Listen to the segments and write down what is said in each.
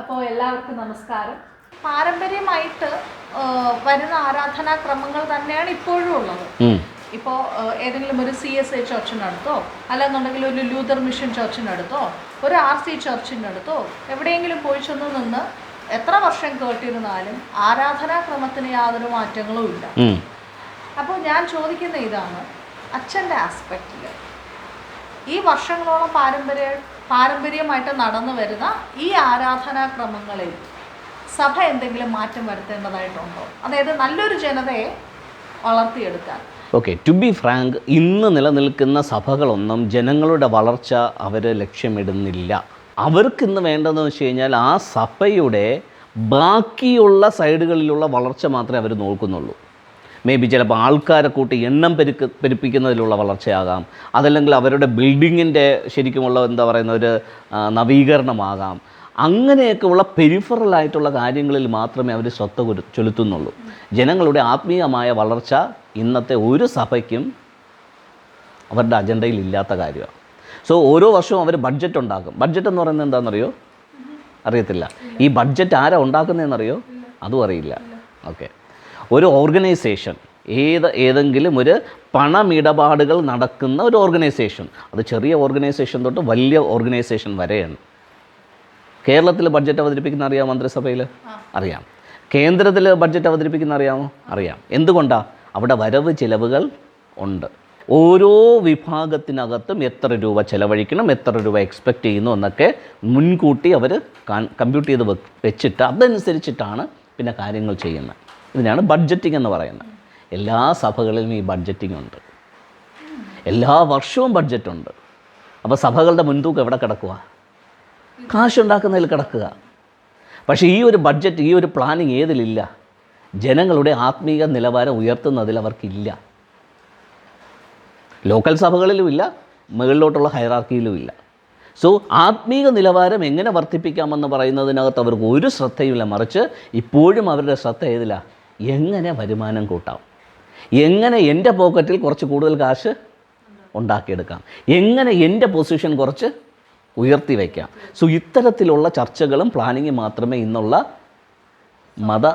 അപ്പോൾ എല്ലാവർക്കും നമസ്കാരം. പാരമ്പര്യമായിട്ട് വരുന്ന ആരാധനാക്രമങ്ങൾ തന്നെയാണ് ഇപ്പോഴും ഉള്ളത്. ഇപ്പോൾ ഏതെങ്കിലും ഒരു സി എസ് ഐ ചർച്ചിനടുത്തോ അല്ലെന്നുണ്ടെങ്കിൽ ഒരു ലൂതർ മിഷൻ ചർച്ചിനടുത്തോ ഒരു ആർ സി ചർച്ചിനടുത്തോ എവിടെയെങ്കിലും പോയി ചെന്ന് നിന്ന് എത്ര വർഷം കേട്ടിരുന്നാലും ആരാധനാക്രമത്തിന് യാതൊരു മാറ്റങ്ങളും ഇല്ല. അപ്പോൾ ഞാൻ ചോദിക്കുന്ന ഇതാണ് അച്ഛന്റെ ആസ്പെക്റ്റിൽ ഈ വർഷങ്ങളോളം പാരമ്പര്യ പാരമ്പര്യമായിട്ട് നടന്നു വരുന്ന ഈ ആരാധനാക്രമങ്ങളിൽ സഭ എന്തെങ്കിലും മാറ്റം വരുത്തേണ്ടതായിട്ടുണ്ടോ? അതായത് നല്ലൊരു ജനതയെ വളർത്തിയെടുക്കാൻ. ഓക്കെ ടു ബി ഫ്രാങ്ക് ഇന്ന് നിലനിൽക്കുന്ന സഭകളൊന്നും ജനങ്ങളുടെ വളർച്ച അവർ ലക്ഷ്യമിടുന്നില്ല. അവർക്കിന്ന് വേണ്ടതെന്ന് വെച്ച് കഴിഞ്ഞാൽ ആ സഭയുടെ ബാക്കിയുള്ള സൈഡുകളിലുള്ള വളർച്ച മാത്രമേ അവർ നോക്കുന്നുള്ളൂ. മേ ബി ചിലപ്പോൾ ആൾക്കാരെ കൂട്ടി എണ്ണം പെരുക്ക് പെരുപ്പിക്കുന്നതിലുള്ള വളർച്ചയാകാം. അതല്ലെങ്കിൽ അവരുടെ ബിൽഡിങ്ങിന്റെ ശരിക്കുമുള്ള എന്താ പറയുന്ന ഒരു നവീകരണമാകാം. അങ്ങനെയൊക്കെയുള്ള പെരിഫറലായിട്ടുള്ള പെരിഫറൽ ആയിട്ടുള്ള കാര്യങ്ങളിൽ മാത്രമേ അവർ ശ്രദ്ധ ചെലുത്തുന്നുള്ളൂ. ജനങ്ങളുടെ ആത്മീയമായ വളർച്ച ഇന്നത്തെ ഒരു സഭയ്ക്കും അവരുടെ അജണ്ടയിൽ ഇല്ലാത്ത കാര്യമാണ്. സോ ഓരോ വർഷവും അവർ ബഡ്ജറ്റ് ഉണ്ടാക്കും. ബഡ്ജറ്റ് എന്ന് പറയുന്നത് എന്താണെന്നറിയോ? അറിയത്തില്ല. ഈ ബഡ്ജറ്റ് ആരാ ഉണ്ടാക്കുന്നതെന്നറിയോ? അതും അറിയില്ല. ഓക്കെ ഒരു ഓർഗനൈസേഷൻ ഏത് ഏതെങ്കിലും ഒരു പണമിടപാടുകൾ നടക്കുന്ന ഒരു ഓർഗനൈസേഷൻ. അത് ചെറിയ ഓർഗനൈസേഷൻ തൊട്ട് വലിയ ഓർഗനൈസേഷൻ വരെയാണ്. കേരളത്തിൽ ബഡ്ജറ്റ് അവതരിപ്പിക്കുന്ന അറിയാമോ മന്ത്രിസഭയിൽ? അറിയാം. കേന്ദ്രത്തിൽ ബഡ്ജറ്റ് അവതരിപ്പിക്കുന്ന അറിയാമോ? അറിയാം. എന്തുകൊണ്ടാണ് അവിടെ വരവ് ചിലവുകൾ ഉണ്ട്. ഓരോ വിഭാഗത്തിനകത്തും എത്ര രൂപ ചിലവഴിക്കണം എത്ര രൂപ എക്സ്പെക്റ്റ് ചെയ്യുന്നു എന്നൊക്കെ മുൻകൂട്ടി അവർ കമ്പ്യൂട്ട് ചെയ്ത് വെച്ചിട്ട് അതനുസരിച്ചിട്ടാണ് പിന്നെ കാര്യങ്ങൾ ചെയ്യുന്നത്. ഇതിനാണ് ബഡ്ജറ്റിംഗ് എന്ന് പറയുന്നത്. എല്ലാ സഭകളിലും ഈ ബഡ്ജറ്റിംഗ് ഉണ്ട്. എല്ലാ വർഷവും ബഡ്ജറ്റുണ്ട് അപ്പോൾ സഭകളുടെ മുൻതൂക്കം എവിടെ കിടക്കുക കാശുണ്ടാക്കുന്നതിൽ കിടക്കുക. പക്ഷേ ഈ ഒരു ബഡ്ജറ്റ് ഈ ഒരു പ്ലാനിങ് ഏതിലില്ല? ജനങ്ങളുടെ ആത്മീയ നിലവാരം ഉയർത്തുന്നതിൽ അവർക്കില്ല. ലോക്കൽ സഭകളിലും ഇല്ല മുകളിലോട്ടുള്ള ഹൈറാർക്കിയിലും ഇല്ല സോ ആത്മീയ നിലവാരം എങ്ങനെ വർദ്ധിപ്പിക്കാമെന്ന് പറയുന്നതിനകത്ത് അവർക്ക് ഒരു ശ്രദ്ധയുമില്ല. മറിച്ച് ഇപ്പോഴും അവരുടെ ശ്രദ്ധ ഏതില്ല എങ്ങനെ വരുമാനം കൂട്ടാം? എങ്ങനെ എന്റെ പോക്കറ്റിൽ കുറച്ച് കൂടുതൽ കാശ് ഉണ്ടാക്കിയെടുക്കാം? എങ്ങനെ എന്റെ പൊസിഷൻ കുറച്ച് ഉയർത്തി വയ്ക്കാം? സോ ഇത്തരത്തിലുള്ള ചർച്ചകളും പ്ലാനിങ്ങും മാത്രമേ ഇന്നുള്ള മത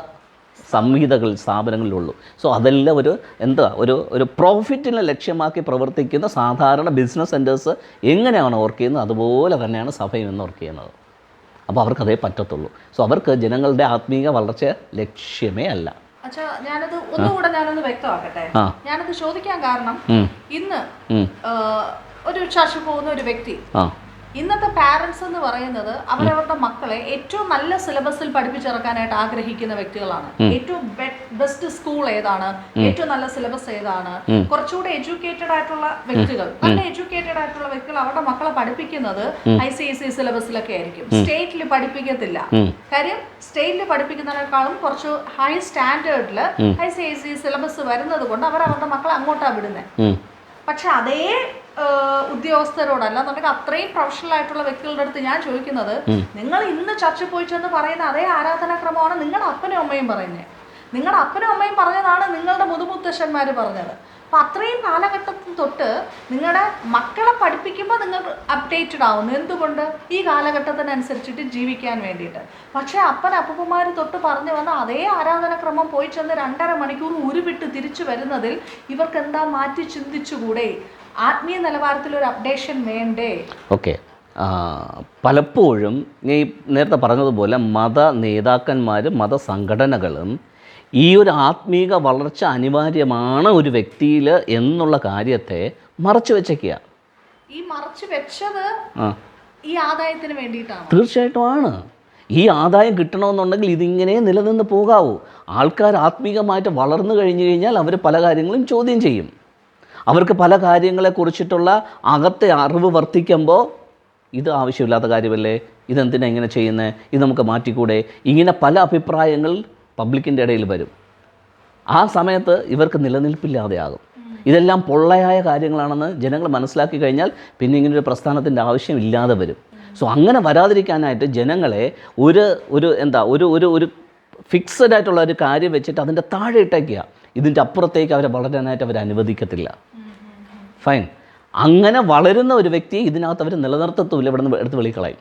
സംഹിതകൾ സ്ഥാപനങ്ങളിലുള്ളൂ. സോ അതെല്ലാം ഒരു എന്താ ഒരു ഒരു പ്രോഫിറ്റിനെ ലക്ഷ്യമാക്കി പ്രവർത്തിക്കുന്ന സാധാരണ ബിസിനസ് സെന്റേഴ്സ് എങ്ങനെയാണ് വർക്ക് ചെയ്യുന്നത്? അതുപോലെ തന്നെയാണ് സഭയും എന്ന് വർക്ക് ചെയ്യുന്നത്. അപ്പോൾ അവർക്കതേ പറ്റത്തുള്ളൂ. സോ അവർക്ക് ജനങ്ങളുടെ ആത്മീയ വളർച്ച ലക്ഷ്യമേ അല്ല. അച്ഛാ ഞാനത് ഒന്നുകൂടെ ഞാനൊന്ന് വ്യക്തമാക്കട്ടെ. ഞാനത് ചോദിക്കാൻ കാരണം ഇന്ന് ഒരു ചർച്ച പോകുന്ന ഒരു വ്യക്തി ഇന്നത്തെ പാരൻസ് എന്ന് പറയുന്നത് അവരവരുടെ മക്കളെ ഏറ്റവും നല്ല സിലബസിൽ പഠിപ്പിച്ചിറക്കാനായിട്ട് ആഗ്രഹിക്കുന്ന വ്യക്തികളാണ്. ഏറ്റവും ബെസ്റ്റ് സ്കൂൾ ഏതാണ്? ഏറ്റവും നല്ല സിലബസ് ഏതാണ്? കുറച്ചുകൂടെ എഡ്യൂക്കേറ്റഡ് ആയിട്ടുള്ള വ്യക്തികൾ നല്ല എഡ്യൂക്കേറ്റഡ് ആയിട്ടുള്ള വ്യക്തികൾ അവരുടെ മക്കളെ പഠിപ്പിക്കുന്നത് ഐ സി എസ് സി സിലബസിലൊക്കെ ആയിരിക്കും. സ്റ്റേറ്റിൽ പഠിപ്പിക്കത്തില്ല. കാര്യം സ്റ്റേറ്റിൽ പഠിപ്പിക്കുന്നതിനേക്കാളും കുറച്ച് high സ്റ്റാൻഡേർഡിൽ I C S C syllabus വരുന്നത് കൊണ്ട് അവർ അവരുടെ മക്കളെ അങ്ങോട്ടാണ് വിടുന്നത് പക്ഷെ അതേ ഉദ്യോഗസ്ഥരോട് അല്ലാന്നുണ്ടെങ്കിൽ അത്രയും പ്രൊഫഷണൽ ആയിട്ടുള്ള വ്യക്തികളുടെ അടുത്ത് ഞാൻ ചോദിക്കുന്നത് നിങ്ങൾ ഇന്ന് ചർച്ച പോയി ചെന്ന് പറയുന്ന അതേ ആരാധനാക്രമമാണ് നിങ്ങളുടെ അപ്പനും അമ്മയും പറയുന്നത് നിങ്ങളുടെ അപ്പനും അമ്മയും പറഞ്ഞതാണ് നിങ്ങളുടെ മുതുമുത്തശ്ശന്മാർ പറഞ്ഞത്. അപ്പം അത്രയും കാലഘട്ടത്തിൽ തൊട്ട് നിങ്ങളുടെ മക്കളെ പഠിപ്പിക്കുമ്പോൾ നിങ്ങൾ അപ്ഡേറ്റഡ് ആവുന്നു. എന്തുകൊണ്ട്? ഈ കാലഘട്ടത്തിനനുസരിച്ചിട്ട് ജീവിക്കാൻ വേണ്ടിയിട്ട്. പക്ഷേ അപ്പൻ അപ്പൂപ്പന്മാർ തൊട്ട് പറഞ്ഞു വന്ന അതേ ആരാധനക്രമം പോയി ചെന്ന് രണ്ടര മണിക്കൂർ ഉരുവിട്ട് തിരിച്ചു വരുന്നതിൽ ഇവർക്ക് എന്താ മാറ്റി ചിന്തിച്ചുകൂടെ? ആത്മീയ നിലവാരത്തിൽ ഒരു അപ്ഡേഷൻ വേണ്ടേ? ഓക്കെ. പലപ്പോഴും ഈ നേരത്തെ പറഞ്ഞതുപോലെ മത നേതാക്കന്മാരും മതസംഘടനകളും ഈ ഒരു ആത്മീക വളർച്ച അനിവാര്യമാണ് ഒരു വ്യക്തിയിൽ എന്നുള്ള കാര്യത്തെ മറച്ചു വെച്ചേക്കുക. ഈ മറച്ചു വെച്ചത് ഈ ആദായത്തിന് വേണ്ടിയിട്ടാണ്? തീർച്ചയായിട്ടും ആണ്. ഈ ആദായം കിട്ടണമെന്നുണ്ടെങ്കിൽ ഇതിങ്ങനെ നിലനിന്ന് പോകാവൂ. ആൾക്കാർ ആത്മീകമായിട്ട് വളർന്നു കഴിഞ്ഞു കഴിഞ്ഞാൽ അവർ പല കാര്യങ്ങളും ചോദ്യം ചെയ്യും. അവർക്ക് പല കാര്യങ്ങളെക്കുറിച്ചിട്ടുള്ള അകത്തെ അറിവ് വർദ്ധിക്കുമ്പോൾ ഇത് ആവശ്യമില്ലാത്ത കാര്യമല്ലേ? ഇതെന്തിനാ ഇങ്ങനെ ചെയ്യുന്നത് ഇത് നമുക്ക് മാറ്റിക്കൂടെ? ഇങ്ങനെ പല അഭിപ്രായങ്ങൾ പബ്ലിക്കിന്റെ ഇടയിൽ വരും. ആ സമയത്ത് ഇവർക്ക് നിലനിൽപ്പില്ലാതെയാകും. ഇതെല്ലാം പൊള്ളയായ കാര്യങ്ങളാണെന്ന് ജനങ്ങൾ മനസ്സിലാക്കി കഴിഞ്ഞാൽ പിന്നെ ഇങ്ങനൊരു പ്രസ്ഥാനത്തിന്റെ ആവശ്യം ഇല്ലാതെ വരും. സോ അങ്ങനെ വരാതിരിക്കാനായിട്ട് ജനങ്ങളെ ഒരു ഒരു എന്താ ഒരു ഒരു ഒരു ഫിക്സഡ് ആയിട്ടുള്ള ഒരു കാര്യം വെച്ചിട്ട് അതിന്റെ താഴെ ഇട്ടേക്കുക. ഇതിന്റെ അപ്പുറത്തേക്ക് അവരെ വളരാനായിട്ട് അവർ അനുവദിക്കത്തില്ല. ഫൈൻ അങ്ങനെ വളരുന്ന ഒരു വ്യക്തി ഇതിനകത്ത് അവർ നിലനിർത്തത്തുമില്ല ഇവിടെ നിന്ന് എടുത്ത് വെളിക്കളയും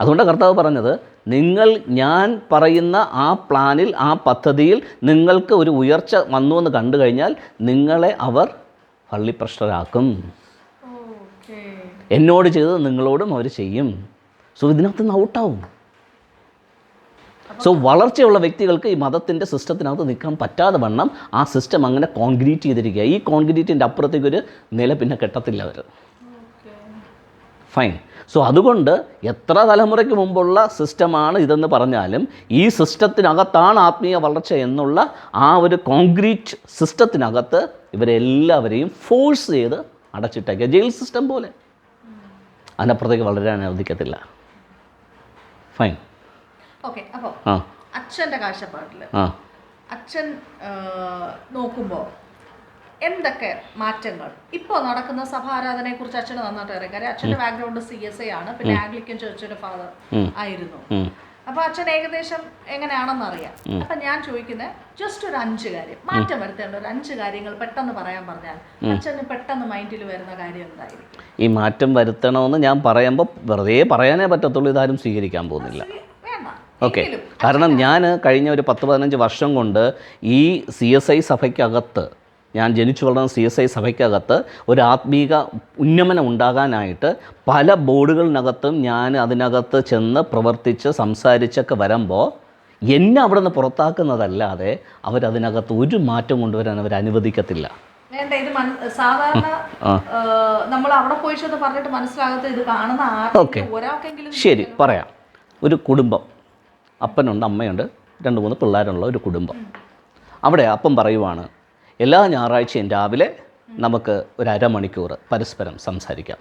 അതുകൊണ്ട് കർത്താവ് പറഞ്ഞത് നിങ്ങൾ ഞാൻ പറയുന്ന ആ പ്ലാനിൽ ആ പദ്ധതിയിൽ നിങ്ങൾക്ക് ഒരു ഉയർച്ച വന്നു എന്ന് കണ്ടു കഴിഞ്ഞാൽ നിങ്ങളെ അവർ പള്ളിപ്രശ്നരാക്കും. എന്നോട് ചെയ്തത് നിങ്ങളോടും അവർ ചെയ്യും. സോ ഇതിനകത്ത് നിന്ന് ഔട്ടാവും. സോ വളർച്ചയുള്ള വ്യക്തികൾക്ക് ഈ മതത്തിന്റെ സിസ്റ്റത്തിനകത്ത് നിൽക്കാൻ പറ്റാതെ വണ്ണം ആ സിസ്റ്റം അങ്ങനെ കോൺക്രീറ്റ് ചെയ്തിരിക്കുക. ഈ കോൺക്രീറ്റിന്റെ അപ്പുറത്തേക്ക് ഒരു നില പിന്നെ കെട്ടത്തില്ല അവർ. ഫൈൻ സോ അതുകൊണ്ട് എത്ര തലമുറയ്ക്ക് മുമ്പുള്ള സിസ്റ്റമാണ് ഇതെന്ന് പറഞ്ഞാലും ഈ സിസ്റ്റത്തിനകത്താണ് ആത്മീയ വളർച്ച എന്നുള്ള ആ ഒരു കോൺക്രീറ്റ് സിസ്റ്റത്തിനകത്ത് ഇവരെല്ലാവരെയും ഫോഴ്സ് ചെയ്ത് അടച്ചിട്ടേക്കുക ജയിൽ സിസ്റ്റം പോലെ. അതിനപ്പുറത്തേക്ക് വളരാൻ അനുവദിക്കത്തില്ല. ഫൈൻ ഓക്കെ അപ്പോൾ അച്ഛന്റെ കാഴ്ചപ്പാടിൽ അച്ഛൻ നോക്കുമ്പോൾ എന്തൊക്കെ മാറ്റങ്ങൾ? ഇപ്പോൾ നടക്കുന്ന സഭാരാധനയെ കുറിച്ച് അച്ഛന് നന്നായിട്ട് അറിയാം. കാര്യം അച്ഛന്റെ ബാക്ക്ഗ്രൗണ്ട് സി എസ് ഐ ആണ്. പിന്നെ ആംഗ്ലിക്കൻ ചർച്ചിന്റെ ഫാദർ ആയിരുന്നു. അപ്പൊ അച്ഛൻ ഏകദേശം എങ്ങനെയാണെന്ന് അറിയാം. അപ്പൊ ഞാൻ ചോദിക്കുന്നത് ജസ്റ്റ് ഒരു അഞ്ച് കാര്യം. മാറ്റം വരുത്തേണ്ട ഒരു അഞ്ച് കാര്യങ്ങൾ പെട്ടെന്ന് പറയാൻ പറഞ്ഞാൽ അച്ഛന് പെട്ടെന്ന് മൈൻഡിൽ വരുന്ന കാര്യം എന്തായിരിക്കും? ഈ മാറ്റം വരുത്തണമെന്ന് ഞാൻ പറയുമ്പോൾ വെറുതെ പറയാനേ പറ്റത്തുള്ളൂ. ഇതാരും സ്വീകരിക്കാൻ പോകുന്നില്ല. ഓക്കെ. കാരണം ഞാൻ കഴിഞ്ഞ ഒരു പത്ത് പതിനഞ്ച് വർഷം കൊണ്ട് ഈ സി എസ് ഐ സഭയ്ക്കകത്ത് ഞാൻ ജനിച്ചു വളർന്ന സി എസ് ഐ സഭയ്ക്കകത്ത് ഒരു ആത്മീക ഉന്നമനം ഉണ്ടാകാനായിട്ട് പല ബോർഡുകളിനകത്തും ഞാൻ അതിനകത്ത് ചെന്ന് പ്രവർത്തിച്ച് സംസാരിച്ചൊക്കെ വരുമ്പോൾ എന്നെ അവിടെ നിന്ന് പുറത്താക്കുന്നതല്ലാതെ അവരതിനകത്ത് ഒരു മാറ്റം കൊണ്ടുവരാൻ അവർ അനുവദിക്കത്തില്ല. വേണ്ട ഇത് സാധാരണ നമ്മൾ അവിടെ പോയി ചെന്ന് പറഞ്ഞിട്ട് മനസ്സിലാകാത്ത ഇത് കാണുന്ന ഓക്കെ. ശരി പറയാം. ഒരു കുടുംബം. അപ്പനുണ്ട് അമ്മയുണ്ട് രണ്ട് മൂന്ന് പിള്ളേരുള്ള ഒരു കുടുംബം. അവിടെ അപ്പം പറയുവാണ് എല്ലാ ഞായറാഴ്ചയും രാവിലെ നമുക്ക് ഒരു അരമണിക്കൂർ പരസ്പരം സംസാരിക്കാം.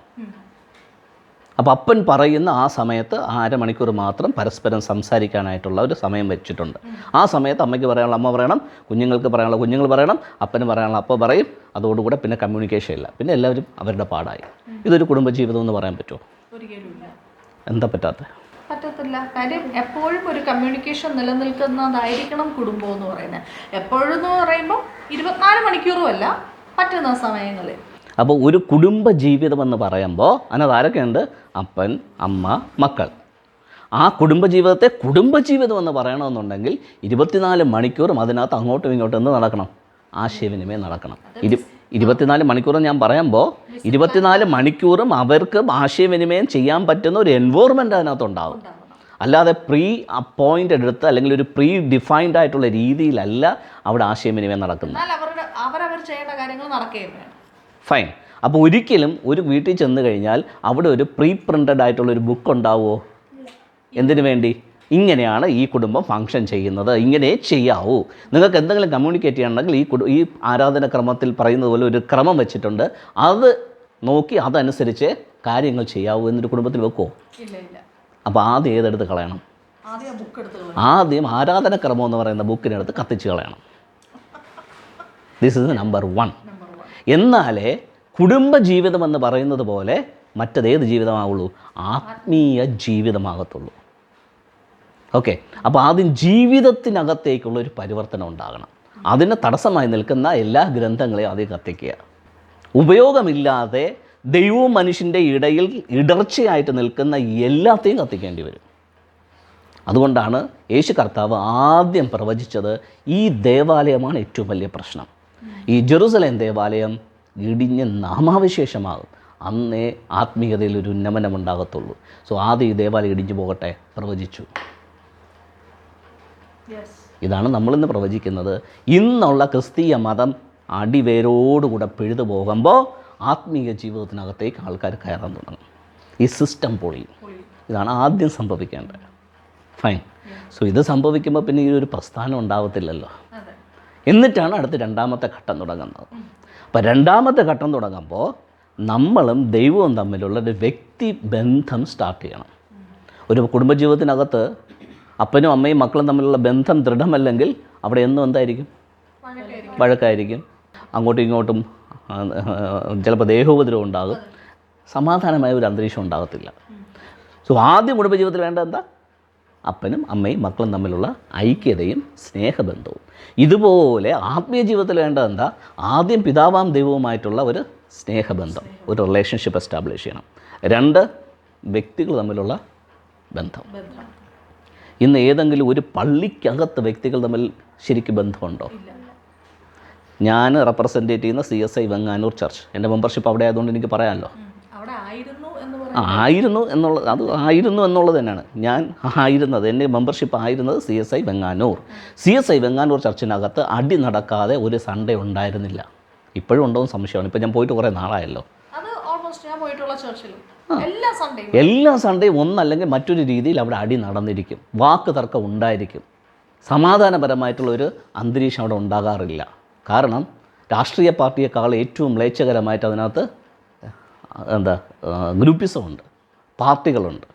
അപ്പം അപ്പോൾ അപ്പൻ പറയുന്ന ആ സമയത്ത് ആ അരമണിക്കൂർ മാത്രം പരസ്പരം സംസാരിക്കാനായിട്ടുള്ള ഒരു സമയം വെച്ചിട്ടുണ്ട്. ആ സമയത്ത് അമ്മയ്ക്ക് പറയാനുള്ള അമ്മ പറയണം കുഞ്ഞുങ്ങൾക്ക് പറയാനുള്ള കുഞ്ഞുങ്ങൾ പറയണം അപ്പന് പറയാനുള്ള അപ്പ പറയും അതോടുകൂടെ പിന്നെ കമ്മ്യൂണിക്കേഷൻ ഇല്ല. പിന്നെ എല്ലാവരും അവരുടെ പാടായി. ഇതൊരു കുടുംബജീവിതം എന്ന് പറയാൻ പറ്റുമോ? എന്താ പറ്റാത്തത് പറ്റത്തില്ല. കാര്യം എപ്പോഴും ഒരു കമ്മ്യൂണിക്കേഷൻ നിലനിൽക്കുന്നതായിരിക്കണം കുടുംബം എന്ന് പറയുന്നത്. എപ്പോഴും എന്ന് പറയുമ്പോൾ ഇരുപത്തിനാല് മണിക്കൂറും അല്ല പറ്റുന്ന സമയങ്ങളിൽ. അപ്പോൾ ഒരു കുടുംബ ജീവിതം എന്ന് പറയുമ്പോൾ അതിനകത്ത് ആരൊക്കെയുണ്ട്? അപ്പൻ അമ്മ മക്കൾ. ആ കുടുംബ ജീവിതത്തെ കുടുംബ ജീവിതം എന്ന് പറയണമെന്നുണ്ടെങ്കിൽ ഇരുപത്തിനാല് മണിക്കൂറും അതിനകത്ത് അങ്ങോട്ടും ഇങ്ങോട്ടും എന്ത് നടക്കണം? ആശയവിനിമയം നടക്കണം. ഇരു ഇരുപത്തിനാല് മണിക്കൂറും ഞാൻ പറയുമ്പോൾ ഇരുപത്തിനാല് മണിക്കൂറും അവർക്ക് ആശയവിനിമയം ചെയ്യാൻ പറ്റുന്ന ഒരു എൻവോർമെന്റ് അതിനകത്തുണ്ടാകും അല്ലാതെ പ്രീ അപ്പോയിന്റ് എടുത്ത് അല്ലെങ്കിൽ ഒരു പ്രീ ഡിഫൈൻഡ് ആയിട്ടുള്ള രീതിയിലല്ല അവിടെ ആശയവിനിമയം നടക്കുന്നത്. ഫൈൻ അപ്പോൾ ഒരിക്കലും ഒരു വീട്ടിൽ ചെന്ന് കഴിഞ്ഞാൽ അവിടെ ഒരു പ്രീ പ്രിന്റഡ് ആയിട്ടുള്ള ഒരു ബുക്ക് ഉണ്ടാവുമോ? എന്തിനു വേണ്ടി? ഇങ്ങനെയാണ് ഈ കുടുംബം ഫങ്ഷൻ ചെയ്യുന്നത്. ഇങ്ങനെ ചെയ്യാവൂ. നിങ്ങൾക്ക് എന്തെങ്കിലും കമ്മ്യൂണിക്കേറ്റ് ചെയ്യണമെങ്കിൽ ഈ കുടു ഈ ആരാധനക്രമത്തിൽ പറയുന്നത് പോലെ ഒരു ക്രമം വെച്ചിട്ടുണ്ട്. അത് നോക്കി അതനുസരിച്ച് കാര്യങ്ങൾ ചെയ്യാവൂ എന്നൊരു കുടുംബത്തിൽ വെക്കുമോ അപ്പോൾ ആദ്യം ഏതെടുത്ത് കളയണം? ആദ്യം ആരാധനക്രമം എന്ന് പറയുന്ന ബുക്കിനടുത്ത് കത്തിച്ച് കളയണം. This is number one number one എന്നാലേ കുടുംബ ജീവിതം എന്ന് പറയുന്നത് പോലെ മറ്റതേത് ജീവിതമാവുള്ളൂ? ആത്മീയ ജീവിതമാകത്തുള്ളൂ. ഓക്കെ. അപ്പോൾ ആദ്യം ജീവിതത്തിനകത്തേക്കുള്ള ഒരു പരിവർത്തനം ഉണ്ടാകണം. അതിന് തടസ്സമായി നിൽക്കുന്ന എല്ലാ ഗ്രന്ഥങ്ങളെയും ആദ്യം കത്തിക്കുക. ഉപയോഗമില്ലാതെ ദൈവവും മനുഷ്യന്റെ ഇടയിൽ ഇടർച്ചയായിട്ട് നിൽക്കുന്ന എല്ലാത്തെയും കത്തിക്കേണ്ടി വരും. അതുകൊണ്ടാണ് യേശു കർത്താവ് ആദ്യം പ്രവചിച്ചത് ഈ ദേവാലയമാണ് ഏറ്റവും വലിയ പ്രശ്നം. ഈ ജെറുസലേം ദേവാലയം ഇടിഞ്ഞ് നാമാവിശേഷമാകും. അന്നേ ആത്മീയതയിൽ ഒരു ഉന്നമനം ഉണ്ടാകത്തുള്ളൂ. സോ ആദ്യം ഈ ദേവാലയം ഇടിഞ്ഞു പോകട്ടെ. പ്രവചിച്ചു. ഇതാണ് നമ്മളിന്ന് പ്രവചിക്കുന്നത്. ഇന്നുള്ള ക്രിസ്തീയ മതം അടിവേരോടുകൂടെ പിഴുതു പോകുമ്പോൾ ആത്മീയ ജീവിതത്തിനകത്തേക്ക് ആൾക്കാർ കയറാൻ തുടങ്ങും. ഈ സിസ്റ്റം പൊളിയും ഇതാണ് ആദ്യം സംഭവിക്കേണ്ടത്. ഫൈൻ സോ ഇത് സംഭവിക്കുമ്പോൾ പിന്നെ ഈ ഒരു പ്രസ്ഥാനം ഉണ്ടാവത്തില്ലല്ലോ. എന്നിട്ടാണ് അടുത്ത രണ്ടാമത്തെ ഘട്ടം തുടങ്ങുന്നത്. അപ്പോൾ രണ്ടാമത്തെ ഘട്ടം തുടങ്ങുമ്പോൾ നമ്മളും ദൈവവും തമ്മിലുള്ള ഒരു വ്യക്തി ബന്ധം സ്റ്റാർട്ട് ചെയ്യണം. ഒരു കുടുംബജീവിതത്തിനകത്ത് അപ്പനും അമ്മയും മക്കളും തമ്മിലുള്ള ബന്ധം ദൃഢമല്ലെങ്കിൽ അവിടെ എന്നും എന്തായിരിക്കും? വഴക്കായിരിക്കും. അങ്ങോട്ടും ഇങ്ങോട്ടും ചിലപ്പോൾ ദേഹോപദ്രവം ഉണ്ടാകും. സമാധാനമായ ഒരു അന്തരീക്ഷം ഉണ്ടാകത്തില്ല. സോ ആദ്യം കുടുംബജീവിതത്തിൽ വേണ്ട എന്താ? അപ്പനും അമ്മയും മക്കളും തമ്മിലുള്ള ഐക്യതയും സ്നേഹബന്ധവും. ഇതുപോലെ ആത്മീയ ജീവിതത്തിൽ വേണ്ടത് എന്താ? ആദ്യം പിതാവാം ദൈവവുമായിട്ടുള്ള ഒരു സ്നേഹബന്ധം ഒരു റിലേഷൻഷിപ്പ് എസ്റ്റാബ്ലിഷ് ചെയ്യണം. രണ്ട് വ്യക്തികൾ തമ്മിലുള്ള ബന്ധം. ഇന്ന് ഏതെങ്കിലും ഒരു പള്ളിക്കകത്ത് വ്യക്തികൾ തമ്മിൽ ശരിക്കും ബന്ധമുണ്ടോ? ഞാൻ റെപ്രസെന്റേറ്റ് ചെയ്യുന്ന C S I Venganoor church എന്റെ മെമ്പർഷിപ്പ് അവിടെ ആയതുകൊണ്ട് എനിക്ക് പറയാമല്ലോ. ആയിരുന്നു എന്നുള്ളത് അത് ആയിരുന്നു എന്നുള്ളത് തന്നെയാണ്. ഞാൻ ആയിരുന്നത് എന്റെ മെമ്പർഷിപ്പ് ആയിരുന്നത് C S I Venganoor. C S I Venganoor ചർച്ചിനകത്ത് അടി നടക്കാതെ ഒരു സൺഡേ ഉണ്ടായിരുന്നില്ല. ഇപ്പോഴും ഉണ്ടോ എന്ന് സംശയമാണ്. ഇപ്പം ഞാൻ പോയിട്ട് കുറേ നാളായല്ലോ. അത് ഓൾമോസ്റ്റ് ഞാൻ പോയിട്ടുള്ള ചർച്ചിലും എല്ലാ സൺഡേയും ഒന്നല്ലെങ്കിൽ മറ്റൊരു രീതിയിൽ അവിടെ അടി നടന്നിരിക്കും. വാക്ക് തർക്കം ഉണ്ടായിരിക്കും. സമാധാനപരമായിട്ടുള്ള ഒരു അന്തരീക്ഷം അവിടെ ഉണ്ടാകാറില്ല. കാരണം രാഷ്ട്രീയ പാർട്ടിയെക്കാൾ ഏറ്റവും മ്ലേച്ഛകരമായിട്ട് അതിനകത്ത് എന്താ ഗ്രൂപ്പിസമുണ്ട്. പാർട്ടികളുണ്ട്.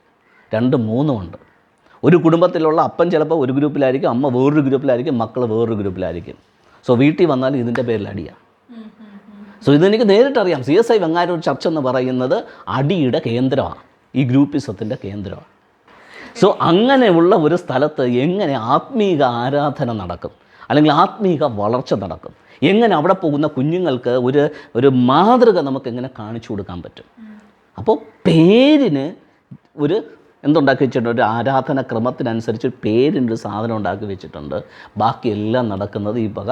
രണ്ട് മൂന്നുമുണ്ട് ഒരു കുടുംബത്തിലുള്ള അപ്പൻ ചിലപ്പോൾ ഒരു ഗ്രൂപ്പിലായിരിക്കും അമ്മ വേറൊരു ഗ്രൂപ്പിലായിരിക്കും മക്കൾ വേറൊരു ഗ്രൂപ്പിലായിരിക്കും. സോ വീട്ടിൽ വന്നാൽ ഇതിന്റെ പേരിൽ അടിയാണ്. സോ ഇതെനിക്ക് നേരിട്ടറിയാം. C S I Vengarur church എന്ന് പറയുന്നത് അടിയുടെ കേന്ദ്രമാണ് ഈ ഗ്രൂപ്പിസത്തിന്റെ കേന്ദ്രമാണ് സോ അങ്ങനെയുള്ള ഒരു സ്ഥലത്ത് എങ്ങനെ ആത്മീക ആരാധന നടക്കും? അല്ലെങ്കിൽ ആത്മീക വളർച്ച നടക്കും? എങ്ങനെ അവിടെ പോകുന്ന കുഞ്ഞുങ്ങൾക്ക് ഒരു ഒരു മാതൃക നമുക്ക് എങ്ങനെ കാണിച്ചു കൊടുക്കാൻ പറ്റും? അപ്പോൾ പേരിന് ഒരു എന്തുണ്ടാക്കി വെച്ചിട്ടുണ്ട്? ഒരു ആരാധന ക്രമത്തിനനുസരിച്ച് പേരിന്റെ ഒരു സാധനം ഉണ്ടാക്കി വെച്ചിട്ടുണ്ട്. ബാക്കിയെല്ലാം നടക്കുന്നത് ഈ വക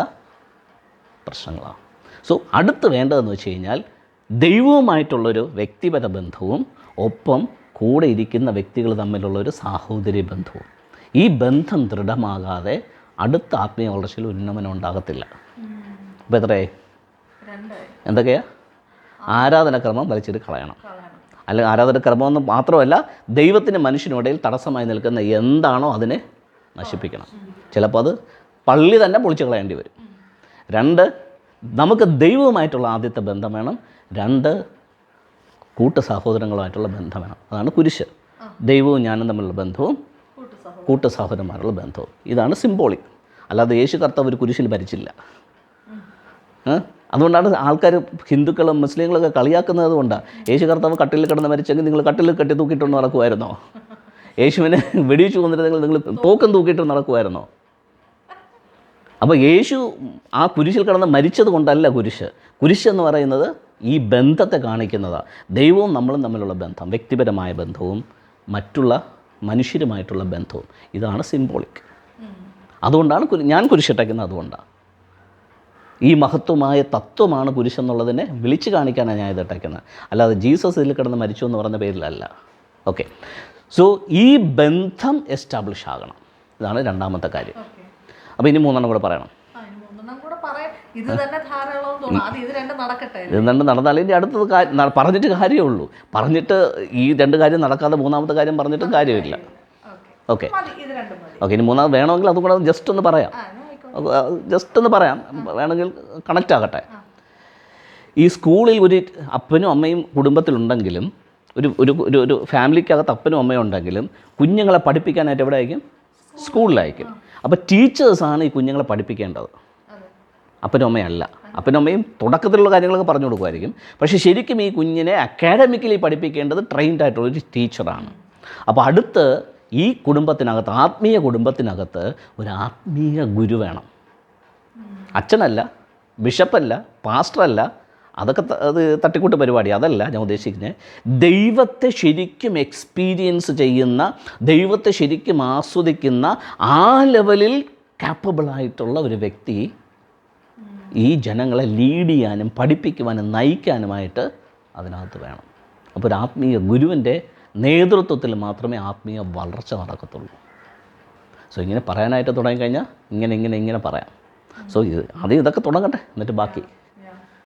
പ്രശ്നങ്ങളാണ്. സോ അടുത്ത് വേണ്ടതെന്ന് വെച്ച് കഴിഞ്ഞാൽ ദൈവവുമായിട്ടുള്ളൊരു വ്യക്തിപര ബന്ധവും ഒപ്പം കൂടെ ഇരിക്കുന്ന വ്യക്തികൾ തമ്മിലുള്ളൊരു സാഹോദര്യ ബന്ധവും. ഈ ബന്ധം ദൃഢമാകാതെ അടുത്ത ആത്മീയ വളർച്ചയിൽ ഉന്നമനം ഉണ്ടാകത്തില്ല. അപ്പോൾ എത്രയേ എന്തൊക്കെയാ? ആരാധനക്രമം വലിച്ചിട്ട് കളയണം. കളയണം അല്ലെങ്കിൽ ആരാധനക്രമമെന്ന് മാത്രമല്ല ദൈവത്തിന് മനുഷ്യനിടയിൽ തടസ്സമായി നിൽക്കുന്ന എന്താണോ അതിനെ നശിപ്പിക്കണം. ചിലപ്പോൾ അത് പള്ളി തന്നെ പൊളിച്ച് കളയേണ്ടി വരും. രണ്ട് നമുക്ക് ദൈവവുമായിട്ടുള്ള ആദ്യത്തെ ബന്ധം വേണം. രണ്ട് കൂട്ടു സഹോദരങ്ങളുമായിട്ടുള്ള ബന്ധം വേണം. അതാണ് കുരിശ്. ദൈവവും ഞാനും തമ്മിലുള്ള ബന്ധവും കൂട്ടു സഹോദരന്മാരുള്ള ബന്ധവും. ഇതാണ് സിംബോളിക് അല്ലാതെ യേശു കർത്താവ് ഒരു കുരിശിൽ ഭരിച്ചില്ല. അതുകൊണ്ടാണ് ആൾക്കാർ ഹിന്ദുക്കളും മുസ്ലിങ്ങളൊക്കെ കളിയാക്കുന്നത് കൊണ്ടാണ് യേശു കർത്താവ് കട്ടിലിൽ കിടന്ന് മരിച്ചെങ്കിൽ നിങ്ങൾ കട്ടിലിൽ കെട്ടി തൂക്കിയിട്ടൊന്ന് നടക്കുമായിരുന്നോ യേശുവിനെ വെടിവെച്ച് കൊന്നിരുന്നെങ്കിൽ നിങ്ങൾ തോക്കം തൂക്കിയിട്ട് നടക്കുമായിരുന്നോ അപ്പോൾ യേശു ആ കുരിശിൽ കിടന്ന് മരിച്ചത് കൊണ്ടല്ല കുരിശ്. കുരിശ് എന്ന് പറയുന്നത് ഈ ബന്ധത്തെ കാണിക്കുന്നതാണ് ദൈവവും നമ്മളും തമ്മിലുള്ള ബന്ധം വ്യക്തിപരമായ ബന്ധവും മറ്റുള്ള മനുഷ്യരുമായിട്ടുള്ള ബന്ധവും. ഇതാണ് സിംബോളിക് അതുകൊണ്ടാണ് കുരി ഞാൻ കുരിശിട്ടയ്ക്കുന്നത് അതുകൊണ്ടാണ് ഈ മഹത്വമായ തത്വമാണ് കുരിശെന്നുള്ളതിനെ വിളിച്ചു കാണിക്കാനാണ് ഞാൻ ഇത് ഇട്ടയ്ക്കുന്നത് അല്ലാതെ ജീസസ് ഇതിൽ കിടന്ന് മരിച്ചു എന്ന് പറഞ്ഞ പേരിലല്ല. ഓക്കെ സോ ഈ ബന്ധം എസ്റ്റാബ്ലിഷ് ആകണം. ഇതാണ് രണ്ടാമത്തെ കാര്യം. അപ്പോൾ ഇനി മൂന്നെണ്ണം കൂടെ പറയണം. ഇത് തന്നെ രണ്ടും നടന്നാലേ ഇനി അടുത്തത് പറഞ്ഞിട്ട് കാര്യമേ ഉള്ളൂ. പറഞ്ഞിട്ട് ഈ രണ്ട് കാര്യം നടക്കാതെ മൂന്നാമത്തെ കാര്യം പറഞ്ഞിട്ടും കാര്യമില്ല. ഓക്കെ. ഓക്കെ. ഇനി മൂന്നാമത് വേണമെങ്കിൽ അതും കൂടെ ജസ്റ്റ് ഒന്ന് പറയാം. ജസ്റ്റ് ഒന്ന് പറയാം. വേണമെങ്കിൽ കണക്റ്റ് ആകട്ടെ. ഈ സ്കൂളിൽ ഒരു അപ്പനും അമ്മയും കുടുംബത്തിലുണ്ടെങ്കിലും ഒരു ഒരു ഒരു ഒരു ഫാമിലിക്കകത്ത് അപ്പനും അമ്മയും ഉണ്ടെങ്കിലും കുഞ്ഞുങ്ങളെ പഠിപ്പിക്കാനായിട്ട് എവിടെ അയക്കും സ്കൂളിലയക്കും അപ്പോൾ ടീച്ചേഴ്സാണ് ഈ കുഞ്ഞുങ്ങളെ പഠിപ്പിക്കേണ്ടത്. അപ്പനമ്മയല്ല. അപ്പനും അമ്മയല്ല അപ്പനും അമ്മയും തുടക്കത്തിലുള്ള കാര്യങ്ങളൊക്കെ പറഞ്ഞു കൊടുക്കുമായിരിക്കും. പക്ഷേ ശരിക്കും ഈ കുഞ്ഞിനെ അക്കാഡമിക്കലി പഠിപ്പിക്കേണ്ടത് ട്രെയിൻഡ് ആയിട്ടുള്ള ഒരു ടീച്ചറാണ്. അപ്പോൾ അടുത്ത് ഈ കുടുംബത്തിനകത്ത് ആത്മീയ കുടുംബത്തിനകത്ത് ഒരു ആത്മീയ ഗുരു വേണം. അച്ഛനല്ല ബിഷപ്പല്ല പാസ്റ്ററല്ല അതൊക്കെ അത് തട്ടിക്കൂട്ട് പരിപാടി. അതല്ല ഞാൻ ഉദ്ദേശിക്കുന്നത് ദൈവത്തെ ശരിക്കും എക്സ്പീരിയൻസ് ചെയ്യുന്ന ദൈവത്തെ ശരിക്കും ആസ്വദിക്കുന്ന ആ ലെവലിൽ ക്യാപ്പബിളായിട്ടുള്ള ഒരു വ്യക്തി ഈ ജനങ്ങളെ ലീഡ് ചെയ്യാനും പഠിപ്പിക്കുവാനും നയിക്കാനുമായിട്ട് അതിനകത്ത് വേണം. അപ്പോൾ ഒരു ആത്മീയ ഗുരുവിന്റെ നേതൃത്വത്തിൽ മാത്രമേ ആത്മീയ വളർച്ച നടക്കത്തുള്ളൂ. സോ ഇങ്ങനെ പറയാനായിട്ട് തുടങ്ങിക്കഴിഞ്ഞാൽ ഇങ്ങനെ ഇങ്ങനെ ഇങ്ങനെ പറയാം. സോ ഇത് അത് ഇതൊക്കെ തുടങ്ങട്ടെ. എന്നിട്ട് ബാക്കി.